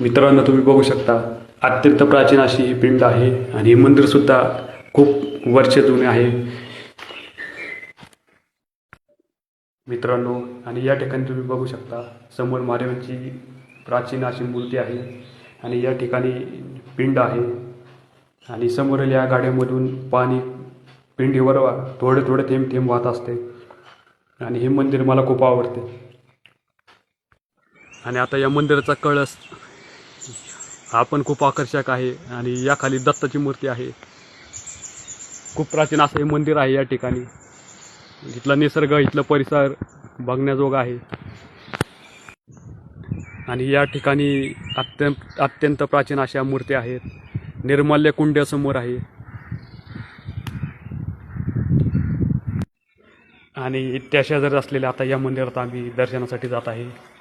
मित्रांनो तुम्ही बघू शकता अत्यंत प्राचीन अशी ही पिंड आहे आणि हे मंदिरसुद्धा खूप वर्ष जुने आहे. मित्रांनो आणि या ठिकाणी तुम्ही बघू शकता समोर महादेवांची प्राचीन अशी मूर्ती आहे आणि या ठिकाणी पिंड आहे. आणि समोरील या गाड्यामधून पाणी पिंडीवर वा- थोडे थोडे थेंब थेंब वाहत असते. आणि हे मंदिर मला खूप आवडते. आणि आता या मंदिराचा कळस हा पण खूप आकर्षक आहे आणि या खाली दत्ताची मूर्ती आहे. खूप प्राचीन असं हे मंदिर आहे या ठिकाणी. इथला निसर्ग इथलं परिसर बघण्याजोगा आहे. आणि या ठिकाणी अत्यंत अत्यंत प्राचीन अशा मूर्त्या आहेत. निर्मल्य कुंड्यासमोर समोर आहे. आणि त्या शेजारी असलेल्या आता या मंदिरात आम्ही दर्शनासाठी जात आहे.